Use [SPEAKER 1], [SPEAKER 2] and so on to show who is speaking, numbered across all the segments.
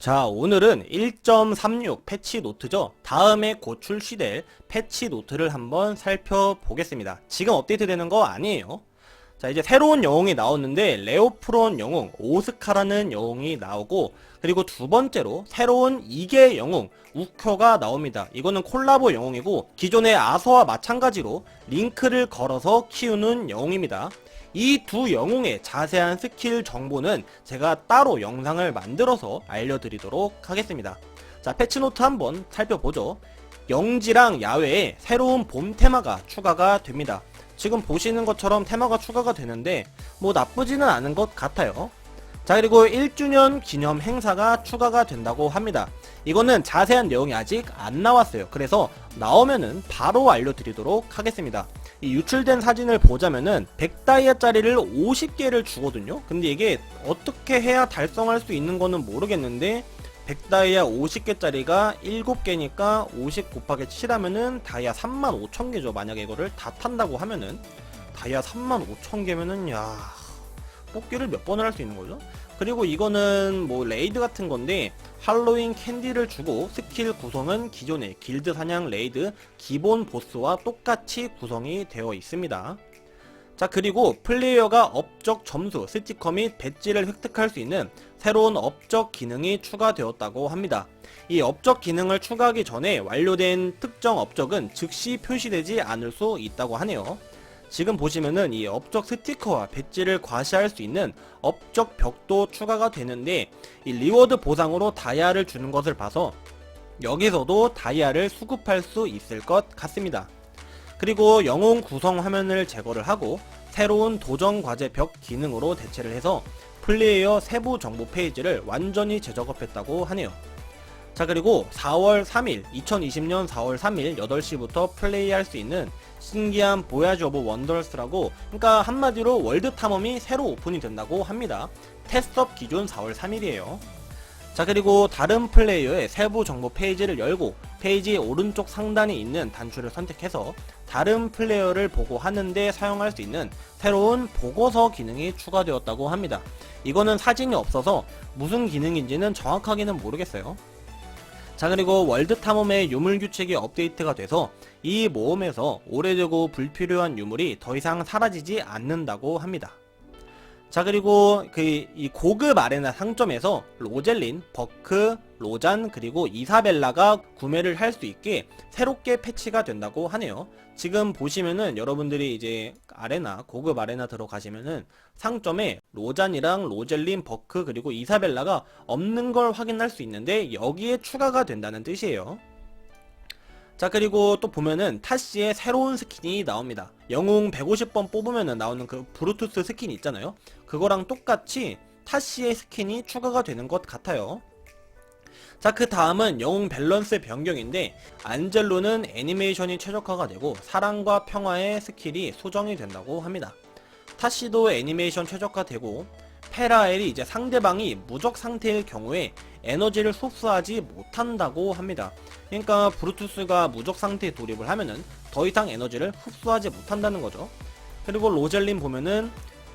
[SPEAKER 1] 자, 오늘은 1.36 패치 노트죠. 다음에 곧 출시될 패치 노트를 한번 살펴보겠습니다. 지금 업데이트 되는 거 아니에요. 자, 이제 새로운 영웅이 나왔는데, 레오프론 영웅, 오스카라는 영웅이 나오고, 그리고 두 번째로 새로운 이계 영웅, 우켜가 나옵니다. 이거는 콜라보 영웅이고, 기존의 아서와 마찬가지로 링크를 걸어서 키우는 영웅입니다. 이 두 영웅의 자세한 스킬 정보는 제가 따로 영상을 만들어서 알려드리도록 하겠습니다. 자, 패치노트 한번 살펴보죠. 영지랑 야외에 새로운 봄 테마가 추가가 됩니다. 지금 보시는 것처럼 테마가 추가가 되는데 뭐 나쁘지는 않은 것 같아요. 자 그리고 1주년 기념 행사가 추가가 된다고 합니다. 이거는 자세한 내용이 아직 안 나왔어요. 그래서 나오면은 바로 알려드리도록 하겠습니다. 이 유출된 사진을 보자면은 100다이아짜리를 50개를 주거든요. 근데 이게 어떻게 해야 달성할 수 있는 거는 모르겠는데 100다이아 50개짜리가 7개니까 50 곱하기 7 하면은 다이아 3만 5천 개죠. 만약에 이거를 다 탄다고 하면은 다이아 3만 5천 개면은 야 뽑기를 몇 번을 할 수 있는 거죠? 그리고 이거는 뭐 레이드 같은 건데 할로윈 캔디를 주고 스킬 구성은 기존의 길드 사냥 레이드 기본 보스와 똑같이 구성이 되어 있습니다. 자 그리고 플레이어가 업적 점수, 스티커 및 배지를 획득할 수 있는 새로운 업적 기능이 추가되었다고 합니다. 이 업적 기능을 추가하기 전에 완료된 특정 업적은 즉시 표시되지 않을 수 있다고 하네요. 지금 보시면은 이 업적 스티커와 배지를 과시할 수 있는 업적 벽도 추가가 되는데 이 리워드 보상으로 다이아를 주는 것을 봐서 여기서도 다이아를 수급할 수 있을 것 같습니다. 그리고 영웅 구성 화면을 제거를 하고 새로운 도전 과제 벽 기능으로 대체를 해서 플레이어 세부 정보 페이지를 완전히 재작업했다고 하네요. 자 그리고 4월 3일 2020년 4월 3일 8시부터 플레이할 수 있는 신기한 보야지 오브 원더스라고 그러니까 한마디로 월드 탐험이 새로 오픈이 된다고 합니다. 테스트업 기준 4월 3일이에요. 자 그리고 다른 플레이어의 세부 정보 페이지를 열고 페이지 오른쪽 상단에 있는 단추를 선택해서 다른 플레이어를 보고 하는데 사용할 수 있는 새로운 보고서 기능이 추가되었다고 합니다. 이거는 사진이 없어서 무슨 기능인지는 정확하게는 모르겠어요. 자 그리고 월드 탐험의 유물 규칙이 업데이트가 돼서 이 모험에서 오래되고 불필요한 유물이 더 이상 사라지지 않는다고 합니다. 자 그리고 그 이 고급 아레나 상점에서 로젤린, 버크, 로잔 그리고 이사벨라가 구매를 할 수 있게 새롭게 패치가 된다고 하네요. 지금 보시면은 여러분들이 이제 아레나 고급 아레나 들어가시면은 상점에 로잔이랑 로젤린, 버크 그리고 이사벨라가 없는 걸 확인할 수 있는데 여기에 추가가 된다는 뜻이에요. 자 그리고 또 보면은 타시의 새로운 스킨이 나옵니다. 영웅 150번 뽑으면은 나오는 그 브루투스 스킨 있잖아요. 그거랑 똑같이 타시의 스킨이 추가가 되는 것 같아요. 자, 그 다음은 영웅 밸런스 변경인데, 안젤로는 애니메이션이 최적화가 되고, 사랑과 평화의 스킬이 수정이 된다고 합니다. 타시도 애니메이션 최적화되고, 페라엘이 이제 상대방이 무적 상태일 경우에 에너지를 흡수하지 못한다고 합니다. 그러니까 브루투스가 무적 상태에 돌입을 하면은 더 이상 에너지를 흡수하지 못한다는 거죠. 그리고 로젤린 보면은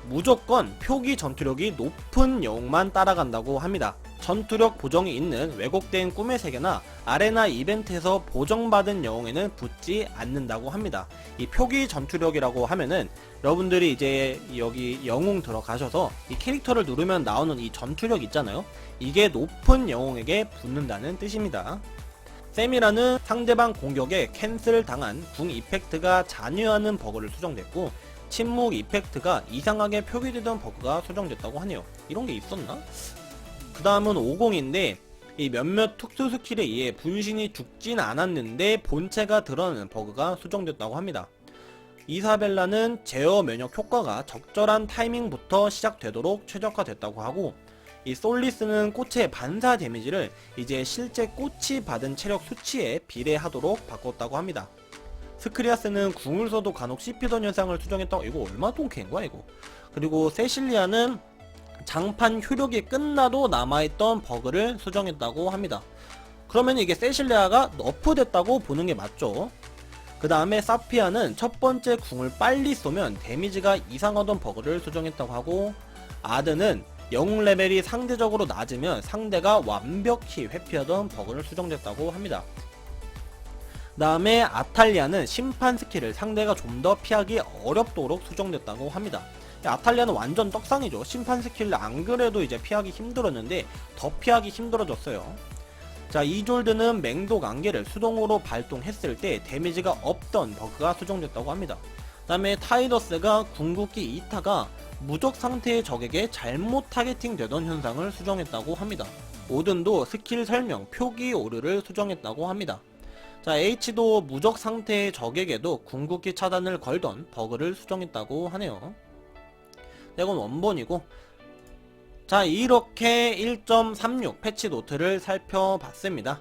[SPEAKER 1] 무조건 표기 전투력이 높은 영웅만 따라간다고 합니다. 전투력 보정이 있는 왜곡된 꿈의 세계나 아레나 이벤트에서 보정받은 영웅에는 붙지 않는다고 합니다. 이 표기 전투력이라고 하면은 여러분들이 이제 여기 영웅 들어가셔서 이 캐릭터를 누르면 나오는 이 전투력 있잖아요. 이게 높은 영웅에게 붙는다는 뜻입니다. 셈이라는 상대방 공격에 캔슬 당한 궁 이펙트가 잔여하는 버그를 수정됐고 침묵 이펙트가 이상하게 표기되던 버그가 수정됐다고 하네요. 이런 게 있었나? 그 다음은 50인데 이 몇몇 특수 스킬에 의해 분신이 죽진 않았는데 본체가 드러나는 버그가 수정됐다고 합니다. 이사벨라는 제어 면역 효과가 적절한 타이밍부터 시작되도록 최적화됐다고 하고 이 솔리스는 꽃의 반사 데미지를 이제 실제 꽃이 받은 체력 수치에 비례하도록 바꿨다고 합니다. 스크리아스는 궁을 써도 간혹 씹히던 현상을 수정했다고 이거 얼마 동캐인 거야 이거 그리고 세실리아는 장판 효력이 끝나도 남아있던 버그를 수정했다고 합니다 그러면 이게 세실리아가 너프됐다고 보는 게 맞죠 그 다음에 사피아는 첫 번째 궁을 빨리 쏘면 데미지가 이상하던 버그를 수정했다고 하고 아드는 영웅 레벨이 상대적으로 낮으면 상대가 완벽히 회피하던 버그를 수정됐다고 합니다. 다음에 아탈리아는 심판 스킬을 상대가 좀 더 피하기 어렵도록 수정됐다고 합니다. 아탈리아는 완전 떡상이죠. 심판 스킬을 안 그래도 이제 피하기 힘들었는데 더 피하기 힘들어졌어요. 자, 이졸드는 맹독 안개를 수동으로 발동했을 때 데미지가 없던 버그가 수정됐다고 합니다. 그 다음에 타이더스가 궁극기 2타가 무적 상태의 적에게 잘못 타겟팅 되던 현상을 수정했다고 합니다. 오든도 스킬 설명 표기 오류를 수정했다고 합니다. 자, H도 무적 상태의 적에게도 궁극기 차단을 걸던 버그를 수정했다고 하네요. 네, 이건 원본이고 자 이렇게 1.36 패치 노트를 살펴봤습니다.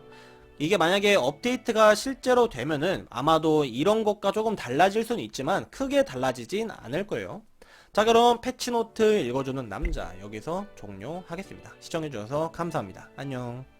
[SPEAKER 1] 이게 만약에 업데이트가 실제로 되면은 아마도 이런 것과 조금 달라질 수는 있지만 크게 달라지진 않을 거예요. 자 그럼 패치노트 읽어주는 남자 여기서 종료하겠습니다. 시청해주셔서 감사합니다. 안녕